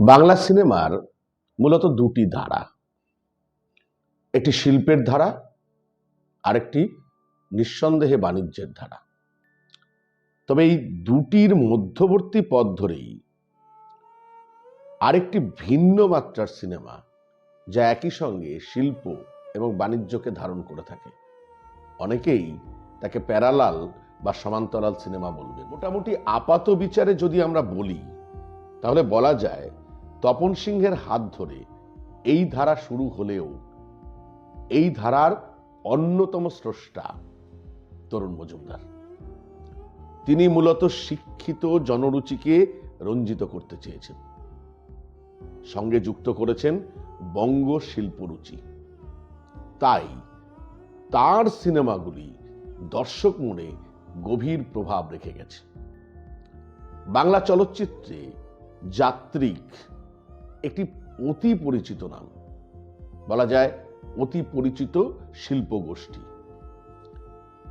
বাংলা সিনেমার মূলত দুটি ধারা। একটি শিল্পের ধারা, আরেকটি নিঃসন্দেহে বাণিজ্যের ধারা। তবে এই দুটির মধ্যবর্তী পথ ধরেই আরেকটি ভিন্ন মাত্রার সিনেমা যা একই সঙ্গে শিল্প এবং বাণিজ্যকে ধারণ করে থাকে। অনেকেই তাকে প্যারালাল বা সমান্তরাল সিনেমা বলবে। মোটামুটি আপাত বিচারে যদি আমরা বলি, তাহলে বলা যায় তপন সিংহের হাত ধরে এই ধারা শুরু হলেও এই ধারার অন্যতম স্রষ্টা তরুণ মজুমদার। তিনি মূলত শিক্ষিত জনরুচিকে রঞ্জিত করতে চেয়েছেন। সঙ্গে যুক্ত করেছেন বঙ্গ শিল্পরুচি। তাই তার সিনেমাগুলি দর্শক মনে গভীর প্রভাব রেখে গেছে। বাংলা চলচ্চিত্রে যাত্রিক একটি অতি পরিচিত নাম। বলা যায় অতি পরিচিত শিল্প গোষ্ঠী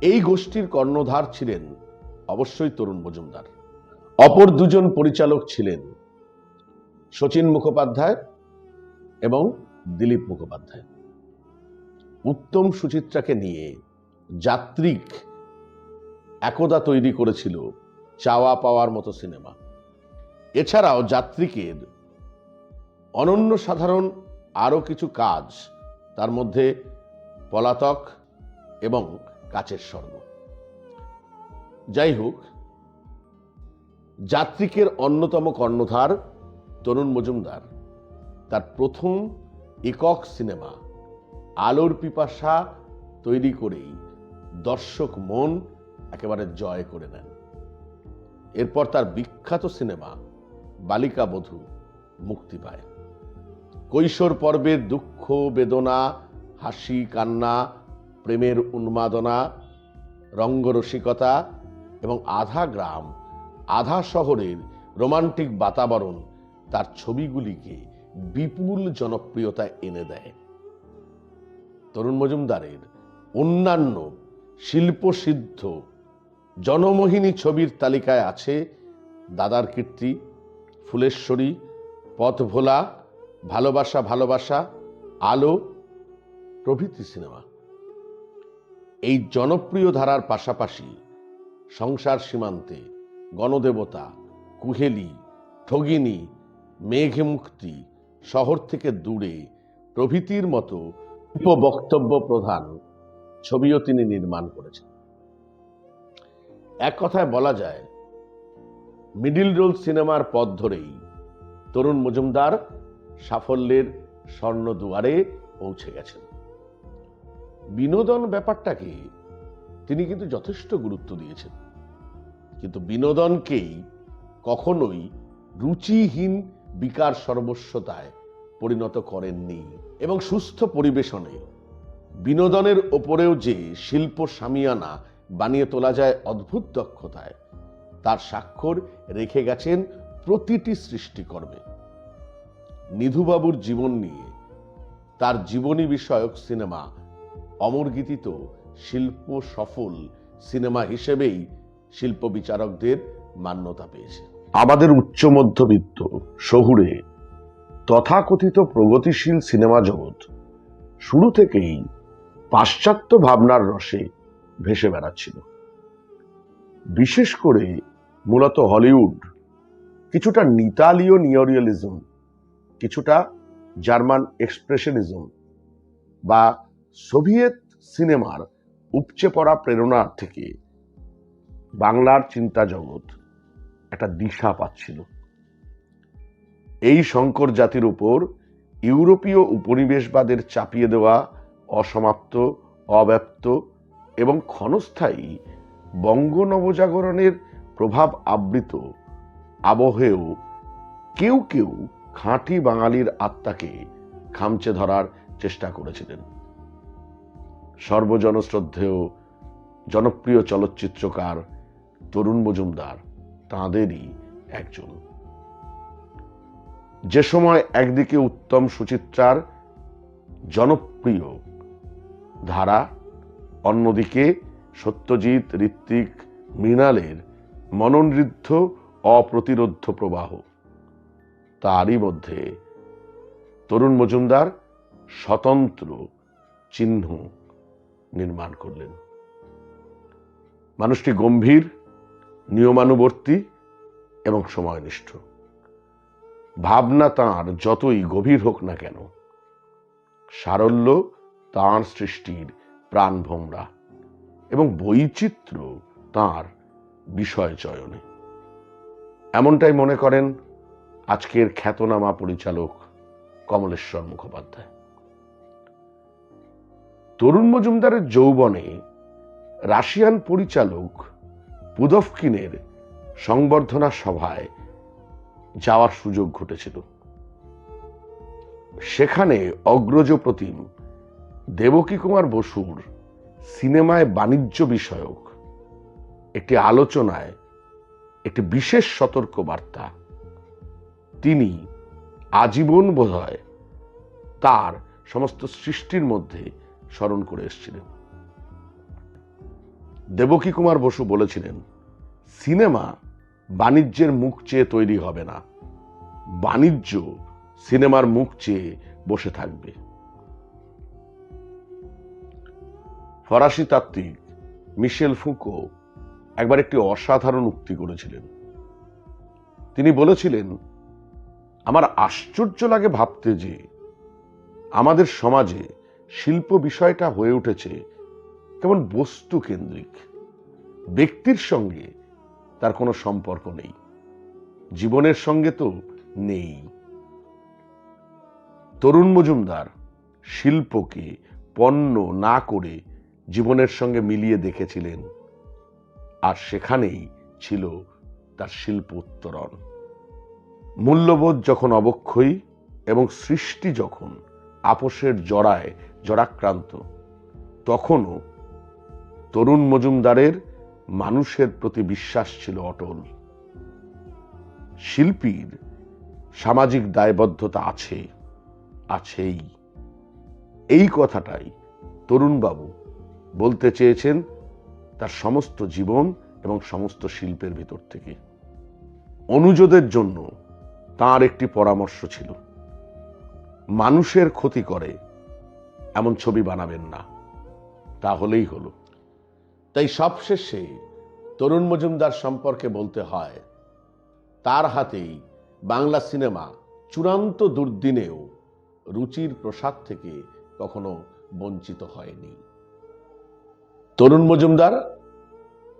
এই গোষ্ঠীর কর্ণধার ছিলেন অবশ্যই তরুণ মজুমদার। অপর দুজন পরিচালক ছিলেন শচীন মুখোপাধ্যায় এবং দিলীপ মুখোপাধ্যায়। উত্তম সুচিত্রাকে নিয়ে যাত্রিক একদা তৈরি করেছিল চাওয়া পাওয়ার মতো সিনেমা। এছাড়াও যাত্রিকের অনন্য সাধারণ আরও কিছু কাজ, তার মধ্যে পলাতক এবং কাচের স্বর্গ। যাই হোক যাত্রিকের অন্যতম কর্ণধার তরুণ মজুমদার। তার প্রথম একক সিনেমা, আলোর পিপাসা তৈরি করেই দর্শক মন একেবারে জয় করে নেন। এরপর তার বিখ্যাত সিনেমা, বালিকা বধূ মুক্তি পায়। কৈশোর পর্বের দুঃখ, বেদনা, হাসি, কান্না, প্রেমের উন্মাদনা, রঙ্গরসিকতা এবং আধা গ্রাম, আধা শহরের রোমান্টিক বাতাবরণ তার ছবিগুলিকে বিপুল জনপ্রিয়তা এনে দেয়। তরুণ মজুমদারের অন্যান্য শিল্পসিদ্ধ জনমোহিনী ছবির তালিকায় আছে দাদার কীর্তি, ফুলেশ্বরী পথ ভোলা ভালোবাসা ভালোবাসা, আলো, প্রভৃতি সিনেমা। এই জনপ্রিয় ধারার পাশাপাশি সংসার সীমান্তে গণদেবতা, কুহেলি, ঠগিনী মেঘে মুক্তি শহর থেকে দূরে প্রভৃতির মতো উপবক্তব্য প্রধান ছবিও তিনি নির্মাণ করেছেন। এক কথায় বলা যায়, মিডিল রোল সিনেমার পথ ধরেই তরুণ মজুমদার সাফল্যের স্বর্ণ দুয়ারে পৌঁছে গেছেন। বিনোদন ব্যাপারটাকে তিনি কিন্তু যথেষ্ট গুরুত্ব দিয়েছেন। কিন্তু বিনোদনকেই কখনোই রুচিহীন বিকার সর্বস্বতায় পরিণত করেননি এবং সুস্থ পরিবেশনে বিনোদনের ওপরেও যে শিল্প সামিয়ানা বানিয়ে তোলা যায় অদ্ভুত দক্ষতায়, তার স্বাক্ষর রেখে গেছেন প্রতিটি সৃষ্টিকর্মে। নিধুবাবুর জীবন নিয়ে। তার জীবনী বিষয়ক সিনেমা অমর গীতিত শিল্প সফল সিনেমা হিসেবেই শিল্প বিচারকদের মান্যতা পেয়েছে। আমাদের উচ্চ মধ্যবিত্ত শহুরে তথাকথিত প্রগতিশীল সিনেমা জগৎ শুরু থেকেই পাশ্চাত্য ভাবনার রসে ভেসে বেড়াচ্ছিল। বিশেষ করে মূলত হলিউড, কিছুটা নিতালীয় নিওরিয়ালিজম কিছুটা জার্মান এক্সপ্রেশনিজম বা সোভিয়েত সিনেমার উপচে পড়া প্রেরণার থেকে বাংলার চিন্তা জগৎ একটা দিশা পাচ্ছিল। এই শঙ্কর জাতির উপর ইউরোপীয় উপনিবেশবাদের চাপিয়ে দেওয়া অসমাপ্ত অব্যাপ্ত এবং ক্ষণস্থায়ী বঙ্গ নবজাগরণের প্রভাব আবৃত আবহেও কেউ কেউ খাঁটি বাঙালির আত্মাকে খামচে ধরার চেষ্টা করেছিলেন। সর্বজনশ্রদ্ধেয়, জনপ্রিয় চলচ্চিত্রকার তরুণ মজুমদার তাঁদেরই একজন। যে সময় একদিকে উত্তম সুচিত্রার জনপ্রিয় ধারা, অন্যদিকে সত্যজিৎ ঋত্বিক মৃণালের মননৃদ্ধ অপ্রতিরোধ্য প্রবাহ। তারই মধ্যে। তরুণ মজুমদার স্বতন্ত্র চিহ্ন নির্মাণ করলেন। মানুষটি গম্ভীর, নিয়মানুবর্তী এবং সময়নিষ্ঠ। ভাবনা তাঁর যতই গভীর হোক না কেন, সারল্য তাঁর সৃষ্টির প্রাণভোমরা এবং বৈচিত্র্য তাঁর বিষয় চয়নে এমনটাই মনে করেন আজকের খ্যাতনামা পরিচালক কমলেশ্বর মুখোপাধ্যায়। তরুণ মজুমদারের যৌবনে রাশিয়ান পরিচালক পুদফকিনের সংবর্ধনা সভায় যাওয়ার সুযোগ ঘটেছিল। সেখানে অগ্রজ প্রতিম দেবকী কুমার বসুর সিনেমায় বাণিজ্য বিষয়ক একটি আলোচনায় একটি বিশেষ সতর্ক বার্তা তিনি আজীবন বোধহয় তার সমস্ত সৃষ্টির মধ্যে স্মরণ করে এসেছিলেন। দেবকী কুমার বসু বলেছিলেন, সিনেমা বাণিজ্যের মুখ চেয়ে তৈরি হবে না। বাণিজ্য সিনেমার মুখ চেয়ে বসে থাকবে। ফরাসি তাত্ত্বিক মিশেল ফুকো একবার একটি অসাধারণ উক্তি করেছিলেন। তিনি বলেছিলেন আমার আশ্চর্য লাগে ভাবতে যে আমাদের সমাজে শিল্প বিষয়টা হয়ে উঠেছে কেমন বস্তু কেন্দ্রিক। ব্যক্তির সঙ্গে তার কোনো সম্পর্ক নেই। জীবনের সঙ্গে তো নেই। তরুণ মজুমদার শিল্পকে পণ্য না করে জীবনের সঙ্গে মিলিয়ে দেখেছিলেন। আর সেখানেই ছিল তার শিল্প উত্তরণ মূল্যবোধ যখন অবক্ষয়ী এবং সৃষ্টি যখন আপোষের জড়ায় জড়াক্রান্ত তখনও তরুণ মজুমদারের মানুষের প্রতি বিশ্বাস ছিল অটল। শিল্পীর সামাজিক দায়বদ্ধতা আছে, আছেই। এই কথাটাই তরুণবাবু বলতে চেয়েছেন তার সমস্ত জীবন এবং সমস্ত শিল্পের ভিতর থেকে। অনুজদের জন্য তার একটি পরামর্শ ছিল। মানুষের ক্ষতি করে, এমন ছবি বানাবেন না। তাহলেই হলো। তাই সবশেষে তরুণ মজুমদার সম্পর্কে বলতে হয়, তার হাতেই বাংলা সিনেমা চূড়ান্ত দুর্দিনেও রুচির প্রসাদ থেকে কখনো বঞ্চিত হয়নি। তরুণ মজুমদার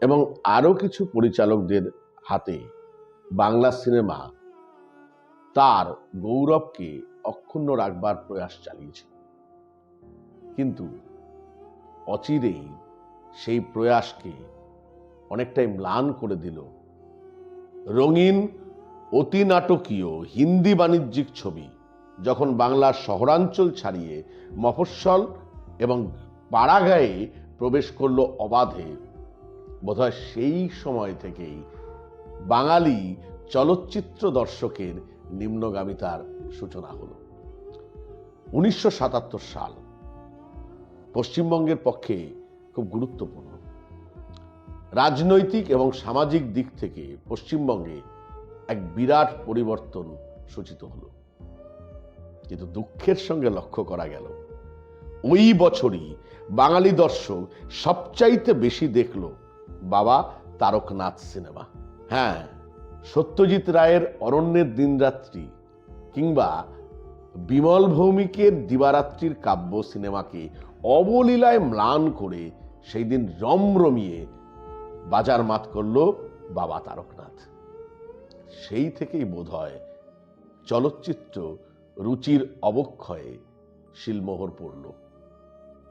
এবং আরও কিছু পরিচালকদের হাতে বাংলা সিনেমা তার গৌরবকে অক্ষুণ্ণ রাখবার প্রয়াস চালিয়েছে কিন্তু অচিরেই সেই প্রয়াসকে অনেকটাই ম্লান করে দিল রঙিন অতি নাটকীয় হিন্দি বাণিজ্যিক ছবি, যখন বাংলার শহরাঞ্চল ছাড়িয়ে মফস্বল এবং পাড়াগায়ে প্রবেশ করল অবাধে। বোধহয় সেই সময় থেকেই বাঙালি চলচ্চিত্র দর্শকের নিম্নগামিতার সূচনা হলো। উনিশশো সাতাত্তর সাল পশ্চিমবঙ্গের পক্ষে খুব গুরুত্বপূর্ণ। রাজনৈতিক এবং সামাজিক দিক থেকে পশ্চিমবঙ্গে এক বিরাট পরিবর্তন সূচিত হলো। কিন্তু দুঃখের সঙ্গে লক্ষ্য করা গেল, ওই বছরই বাঙালি দর্শক সবচাইতে বেশি দেখল বাবা তারকনাথ সিনেমা। হ্যাঁ সত্যজিৎ রায়ের অরণ্যের দিনরাত্রি কিংবা বিমল ভৌমিকের দিবারাত্রির কাব্য সিনেমাকে অবলীলায় ম্লান করে সেই দিন রমরমিয়ে বাজার মাত করল বাবা তারকনাথ। সেই থেকেই বোধ হয় চলচ্চিত্র রুচির অবক্ষয়ে শিলমোহর পড়ল।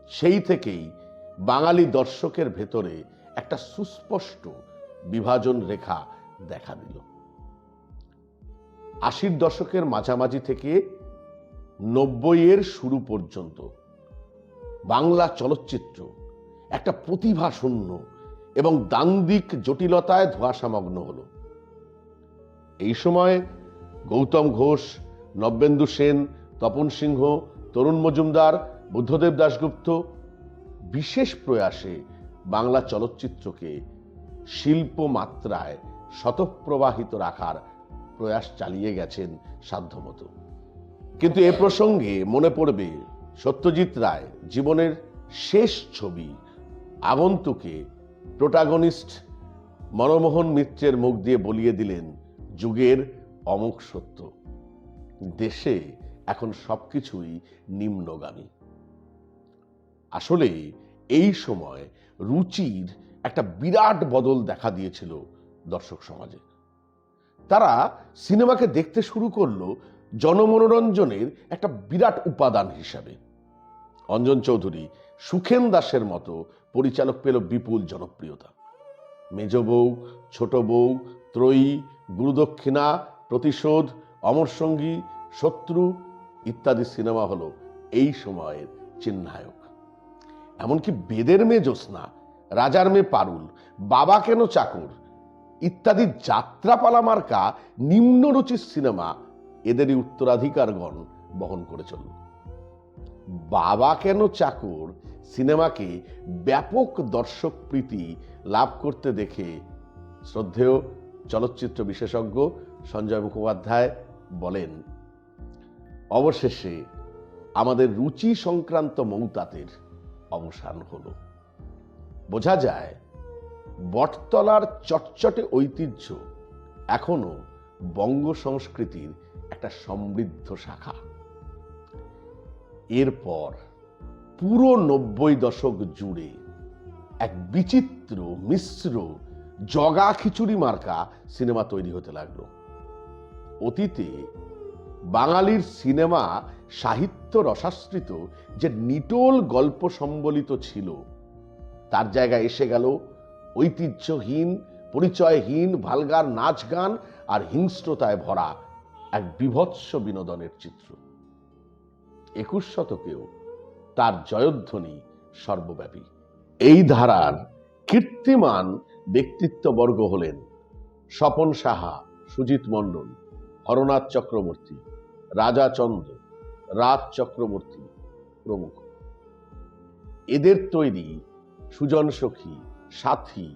সেই থেকেই বাঙালি দর্শকের ভেতরে একটা সুস্পষ্ট বিভাজন রেখা দেখা দিল। আশির দশকের মাঝামাঝি থেকে নব্বইয়ের শুরু পর্যন্ত বাংলা চলচ্চিত্র একটা প্রতিভা শূন্য এবং দান্দিক জটিলতায় ধোঁয়াশামগ্ন হলো। এই সময় গৌতম ঘোষ, নব্যেন্দু সেন, তপন সিংহ, তরুণ মজুমদার, বুদ্ধদেব দাশগুপ্ত বিশেষ প্রয়াসে বাংলা চলচ্চিত্রকে শিল্প মাত্রায় শতপ্রবাহিত রাখার প্রয়াস চালিয়ে গেছেন সাধ্যমতো। কিন্তু এ প্রসঙ্গে মনে পড়বে সত্যজিৎ রায় জীবনের শেষ ছবি, আগন্তুকে প্রোটাগনিস্ট মনমোহন মিত্রের মুখ দিয়ে বলিয়ে দিলেন যুগের অমুক সত্য। দেশে এখন সবকিছুই নিম্নগামী। আসলে এই সময় রুচির একটা বিরাট বদল দেখা দিয়েছিল দর্শক সমাজে। তারা সিনেমাকে দেখতে শুরু করল জনমনোরঞ্জনের একটা বিরাট উপাদান হিসাবে। অঞ্জন চৌধুরী সুখেন দাসের মতো পরিচালক পেল বিপুল জনপ্রিয়তা। মেজ বউ, ছোট বউ, ত্রয়ী, গুরুদক্ষিণা, প্রতিশোধ অমর সঙ্গী শত্রু ইত্যাদি সিনেমা হলো এই সময়ের চিহ্নায়ক। এমনকি বেদের মেয়ে জ্যোৎস্না, রাজার মেয়ে পারুল, বাবা কেন চাকর ইত্যাদি যাত্রাপালা মার্কা নিম্নরুচির সিনেমা এদেরই উত্তরাধিকারগণ বহন করে চলল। বাবা কেন চাকর? সিনেমাকে ব্যাপক দর্শক প্রীতি লাভ করতে দেখে শ্রদ্ধেয় চলচ্চিত্র বিশেষজ্ঞ সঞ্জয় মুখোপাধ্যায় বলেন, অবশেষে আমাদের রুচি সংক্রান্ত মৌতাতের অবসান হলো। বোঝা যায় বটতলার চটচটে ঐতিহ্য এখনও বঙ্গ সংস্কৃতির একটা সমৃদ্ধ শাখা। এরপর পুরো নব্বই দশক জুড়ে এক বিচিত্র, মিশ্র, জগা খিচুড়ি মার্কা সিনেমা তৈরি হতে লাগল। অতীতে বাঙালির সিনেমা সাহিত্য রসাশ্রিত যে নিটোল গল্প সম্বলিত ছিল, তার জায়গায় এসে গেল ঐতিহ্যহীন, পরিচয়হীন, ভালগার নাচ গান আর হিংস্রতায় ভরা এক বিভৎস বিনোদনের চিত্র। একুশ শতকেও তার জয়ধ্বনি সর্বব্যাপী। এই ধারার কীর্তিমান ব্যক্তিত্ববর্গ হলেন স্বপন সাহা, সুজিত মণ্ডল, হরনাথ চক্রবর্তী, রাজা চন্দ্র, রাজ চক্রবর্তী প্রমুখ। এদের তৈরি Sujan Sakhi Sathi,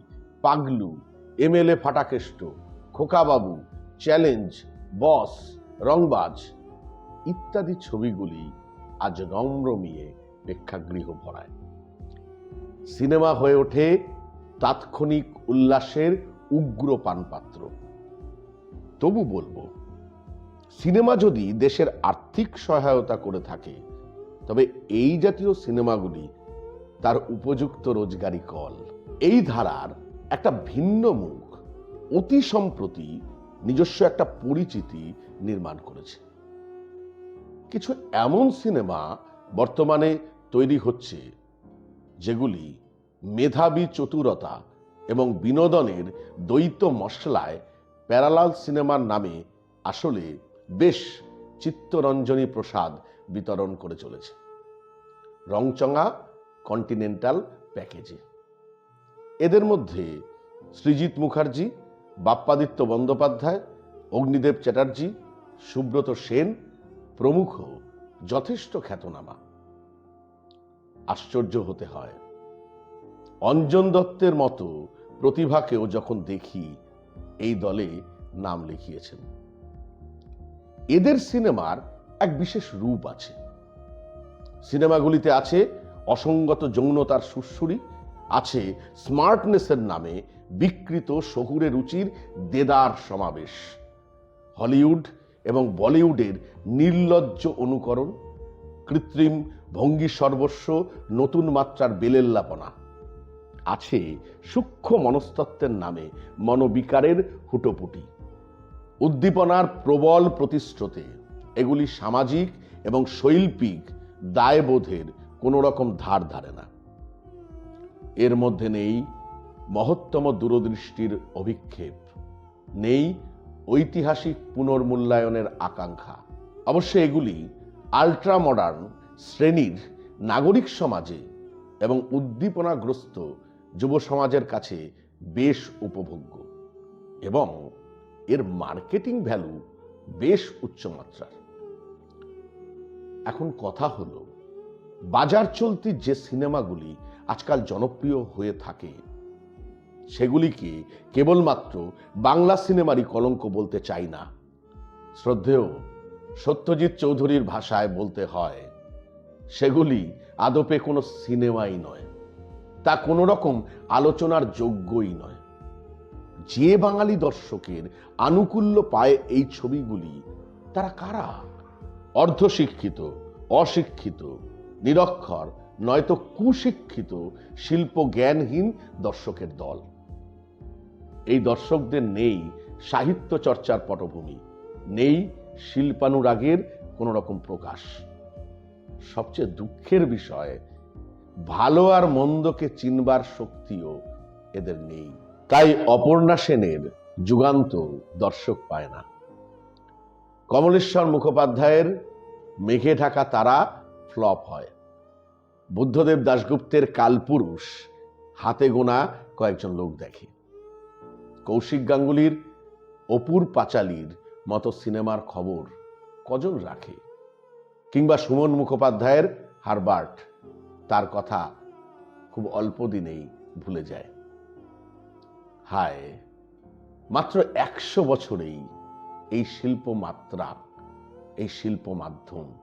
Paglu, MLA Fatakesto, Khokababu, Challenge, Boss, Rangbaaz ইত্যাদি ছবিগুলি আজ রমরমিয়ে প্রেক্ষাগৃহ ভরায়। সিনেমা হয়ে ওঠে তাৎক্ষণিক উল্লাসের উগ্র পানপাত্র। তবু বলব, সিনেমা যদি দেশের আর্থিক সহায়তা করে থাকে, তবে এই জাতীয় সিনেমাগুলি তার উপযুক্ত রোজগারি কল এই ধারার একটা ভিন্ন মুখ, অতি সম্প্রতি নিজস্ব একটা পরিচিতি নির্মাণ করেছে। কিছু এমন সিনেমা বর্তমানে তৈরি হচ্ছে, যেগুলি মেধাবী চতুরতা এবং বিনোদনের দ্বৈত মশলায় প্যারালাল সিনেমার নামে আসলে বেশ চিত্তরঞ্জনী প্রসাদ বিতরণ করে চলেছে। রংচঙা কন্টিনেন্টাল প্যাকেজে। এদের মধ্যে সৃজিত মুখার্জি, বাপ্পাদিত্য বন্দ্যোপাধ্যায়, অগ্নিদেব চ্যাটার্জি, সুব্রত সেন প্রমুখ যথেষ্ট খ্যাতনামা। আশ্চর্য হতে হয়। অঞ্জন দত্তের মতো প্রতিভাকেও যখন দেখি, এই দলে নাম লিখিয়েছেন। এদের সিনেমার এক বিশেষ রূপ আছে। সিনেমাগুলিতে আছে অসঙ্গত যৌনতার সুরসুরি আছে স্মার্টনেসের নামে বিকৃত শহুরে রুচির দেদার সমাবেশ। হলিউড এবং বলিউডের নির্লজ্জ অনুকরণ, কৃত্রিম ভঙ্গি সর্বস্ব, নতুন মাত্রার বেলেল্লাপনা। আছে সূক্ষ্ম মনস্তত্ত্বের নামে মনোবিকারের হুটোপুটি। উদ্দীপনার প্রবল প্রতিশ্রুতে এগুলি সামাজিক এবং শৈল্পিক দায়বোধের কোনো রকম ধার ধারে না। এর মধ্যে নেই মহত্তম দূরদৃষ্টির অভিক্ষেপ, নেই ঐতিহাসিক পুনর্মূল্যায়নের আকাঙ্ক্ষা। অবশ্য এগুলি আল্ট্রা মডার্ন শ্রেণির নাগরিক সমাজে এবং উদ্দীপনাগ্রস্ত যুব সমাজের কাছে বেশ উপভোগ্য এবং এর মার্কেটিং ভ্যালু বেশ উচ্চমাত্রার। এখন কথা হলো, বাজার চলতি যে সিনেমাগুলি আজকাল জনপ্রিয় হয়ে থাকে। সেগুলিকে কেবলমাত্র বাংলা সিনেমারই কলঙ্ক বলতে চাই না। শ্রদ্ধেয় সত্যজিৎ চৌধুরীর ভাষায় বলতে হয়, সেগুলি আদপে কোনো সিনেমাই নয়। তা কোনো রকম আলোচনার যোগ্যই নয়। যে বাঙালি দর্শকের আনুকূল্য পায় এই ছবিগুলি, তারা কারা? অর্ধশিক্ষিত, অশিক্ষিত, নিরক্ষর নয়তো কুশিক্ষিত শিল্প জ্ঞানহীন দর্শকের দল। এই দর্শকদের নেই সাহিত্য চর্চার পটভূমি, নেই শিল্পানুরাগের কোনো রকম প্রকাশ। সবচেয়ে দুঃখের বিষয়, ভালো আর মন্দকে চিনবার শক্তিও এদের নেই। তাই অপর্ণা সেনের যুগান্ত দর্শক পায় না। কমলেশ্বর মুখোপাধ্যায়ের মেঘে ঢাকা তারা ফ্লপ হয়। বুদ্ধদেব দাশগুপ্তের কালপুরুষ। হাতে গোনা কয়েকজন লোক দেখে। কৌশিক গাঙ্গুলির অপুর পাঁচালির মতো সিনেমার খবর কজন রাখে? কিংবা সুমন মুখোপাধ্যায়ের হারবার্ট, তার কথা খুব অল্প দিনেই ভুলে যায়। হায়, মাত্র একশো বছরেই এই শিল্প মাত্রা এই শিল্প মাধ্যম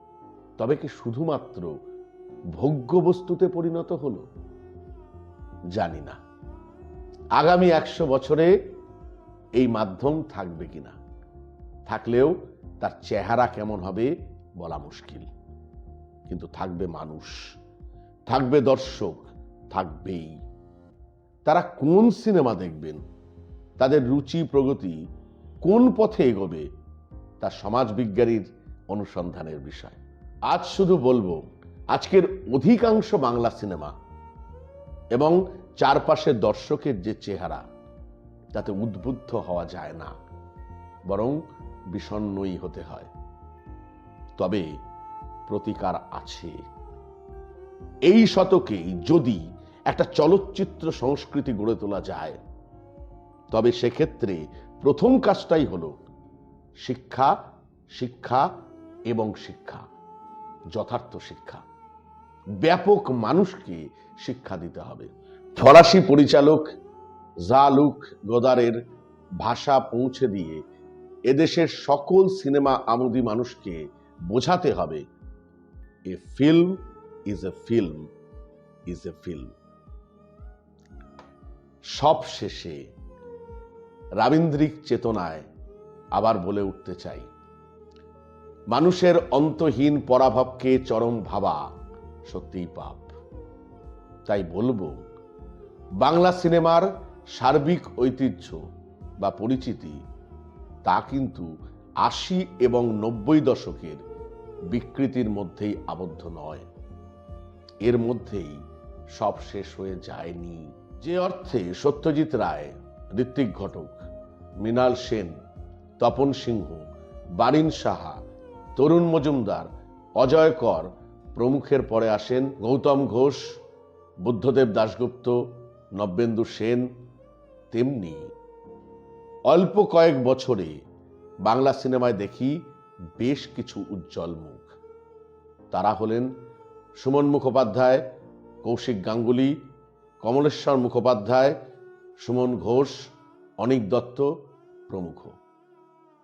তবে কি শুধুমাত্র ভোগ্য বস্তুতে পরিণত হলো? জানি না। আগামী একশো বছরে এই মাধ্যম থাকবে কিনা? থাকলেও তার চেহারা কেমন হবে বলা মুশকিল। কিন্তু থাকবে মানুষ, থাকবে দর্শক, থাকবেই। তারা কোন সিনেমা দেখবেন? তাদের রুচি, প্রগতি কোন পথে এগোবে? তা সমাজবিজ্ঞানীর অনুসন্ধানের বিষয়। আজ শুধু বলব আজকের অধিকাংশ বাংলা সিনেমা এবং চারপাশের দর্শকের যে চেহারা, তাতে উদ্বুদ্ধ হওয়া যায় না, বরং বিষণ্ণই হতে হয়। তবে প্রতিকার আছে। এই শতকেই যদি একটা চলচ্চিত্র সংস্কৃতি গড়ে তোলা যায়, তবে সেক্ষেত্রে প্রথম কাজটাই হলো শিক্ষা শিক্ষা এবং শিক্ষা, যথার্থ শিক্ষা। ব্যাপক মানুষকে শিক্ষা দিতে হবে। ফরাসি পরিচালক জালুক গোদারের ভাষা পৌঁছে দিয়ে এদেশের সকল সিনেমা আমোদি মানুষকে বোঝাতে হবে। A film is a film is a film সব শেষে রাবীন্দ্রিক চেতনায় আবার বলে উঠতে চাই, মানুষের অন্তহীন পরাভবকে চরম ভাবা সত্যিই পাপ। তাই বলব, বাংলা সিনেমার সার্বিক ঐতিহ্য বা পরিচিতি, তা কিন্তু আশি এবং নব্বই দশকের বিকৃতির মধ্যেই আবদ্ধ নয়। এর মধ্যেই সব শেষ হয়ে যায়নি। যে অর্থে সত্যজিৎ রায়, ঋত্বিক ঘটক, মৃণাল সেন, তপন সিংহ, বারিন সাহা, তরুণ মজুমদার, অজয় কর প্রমুখের পরে আসেন গৌতম ঘোষ, বুদ্ধদেব দাশগুপ্ত, নব্যেন্দু সেন, তেমনি অল্প কয়েক বছরে বাংলা সিনেমায় দেখি বেশ কিছু উজ্জ্বল মুখ। তারা হলেন সুমন মুখোপাধ্যায়, কৌশিক গাঙ্গুলি, কমলেশ্বর মুখোপাধ্যায়, সুমন ঘোষ, অনিক দত্ত প্রমুখ।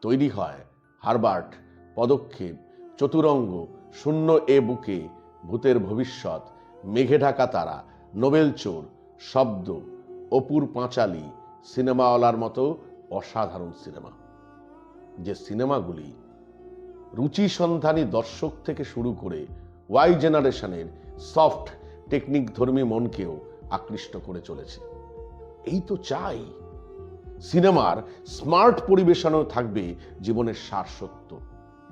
তৈরি হয় হারবার্ট পদক্ষেপ, চতুরঙ্গ শূন্য এ বুকে ভূতের ভবিষ্যৎ, মেঘে ঢাকা তারা, নোবেল চোর, শব্দ, অপুর পাঁচালি, সিনেমাওয়ালার মতো অসাধারণ সিনেমা। যে সিনেমাগুলি রুচি সন্ধানী দর্শক থেকে শুরু করে ওয়াই জেনারেশনের সফট টেকনিক ধর্মী মনকেও আকৃষ্ট করে চলেছে। এই তো চাই, সিনেমার স্মার্ট পরিবেশনও থাকবে জীবনের সার সত্য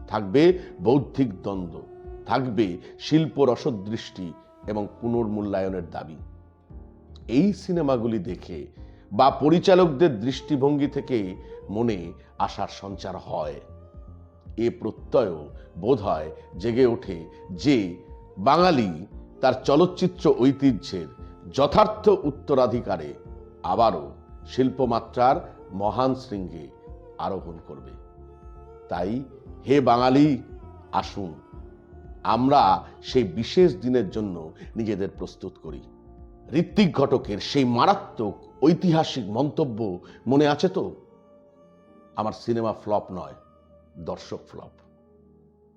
থাকবে বৌদ্ধিক দ্বন্দ্ব। থাকবে শিল্প রসদৃষ্টি এবং পুনর্মূল্যায়নের দাবি। এই সিনেমাগুলি দেখে বা পরিচালকদের দৃষ্টিভঙ্গি থেকে মনে আশার সঞ্চার হয়। এ প্রত্যয় বোধ হয় জেগে ওঠে যে বাঙালি তার চলচ্চিত্র ঐতিহ্যের যথার্থ উত্তরাধিকারে আবারও শিল্পমাত্রার মহান শৃঙ্গে আরোহণ করবে। তাই হে বাঙালি, আসুন আমরা সেই বিশেষ দিনের জন্য নিজেদের প্রস্তুত করি। ঋত্বিক ঘটকের সেই মারাত্মক ঐতিহাসিক মন্তব্য মনে আছে তো? আমার সিনেমা ফ্লপ নয়, দর্শক ফ্লপ।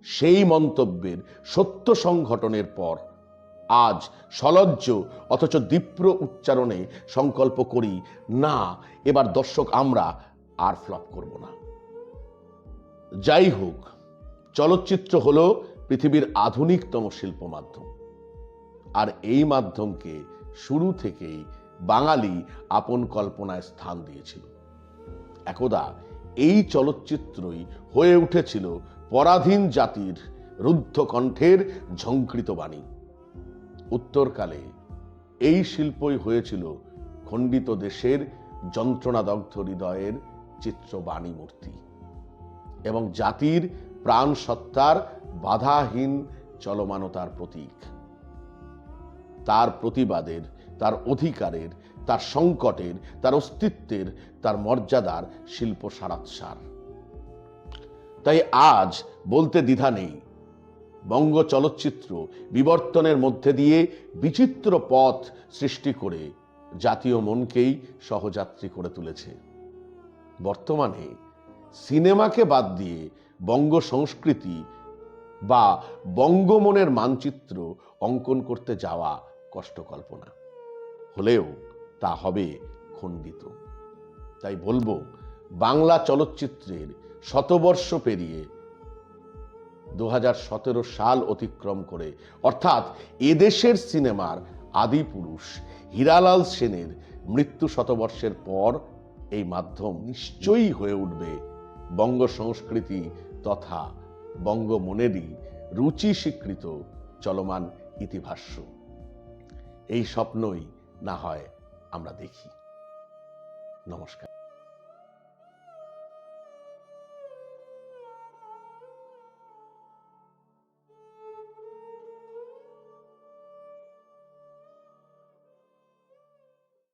সেই মন্তব্যের সত্য সংঘটনের পর আজ সলজ্জ অথচ দীপ্র উচ্চারণে সংকল্প করি, না, এবার দর্শক, আমরা আর ফ্লপ করব না। যাই হোক, চলচ্চিত্র হলো পৃথিবীর আধুনিকতম শিল্প মাধ্যম। আর এই মাধ্যমকে শুরু থেকেই বাঙালি আপন কল্পনায় স্থান দিয়েছিল। একদা এই চলচ্চিত্রই হয়ে উঠেছিল পরাধীন জাতির রুদ্ধ কণ্ঠের ঝঙ্কৃত বাণী। উত্তরকালে এই শিল্পই হয়েছিল খণ্ডিত দেশের যন্ত্রণাদগ্ধ হৃদয়ের চিত্রবাণী মূর্তি। এবং জাতির প্রাণ সত্তার বাধাহীন চলমানতার প্রতীক। তার প্রতিবাদের, তার অধিকারের, তার সংকটের, তার অস্তিত্বের, তার মর্যাদার শিল্প সারাৎসার। তাই আজ বলতে দ্বিধা নেই। বঙ্গ চলচ্চিত্র বিবর্তনের মধ্যে দিয়ে বিচিত্র পথ সৃষ্টি করে জাতীয় মনকেই সহযাত্রী করে তুলেছে। বর্তমানে সিনেমাকে বাদ দিয়ে বঙ্গ সংস্কৃতি বা বঙ্গমনের মানচিত্র অঙ্কন করতে যাওয়া কষ্টকল্পনা। হলেও তা হবে খণ্ডিত। তাই বলব, বাংলা চলচ্চিত্রের শতবর্ষ পেরিয়ে দু হাজার সতেরো সাল অতিক্রম করে, অর্থাৎ এদেশের সিনেমার আদি পুরুষ হীরালাল সেনের মৃত্যু শতবর্ষের পর এই মাধ্যম নিশ্চয়ই হয়ে উঠবে বঙ্গ সংস্কৃতি তথা বঙ্গমনেরই রুচি স্বীকৃত চলমান ইতিভাষ্য। এই স্বপ্নই না হয় আমরা দেখি। নমস্কার।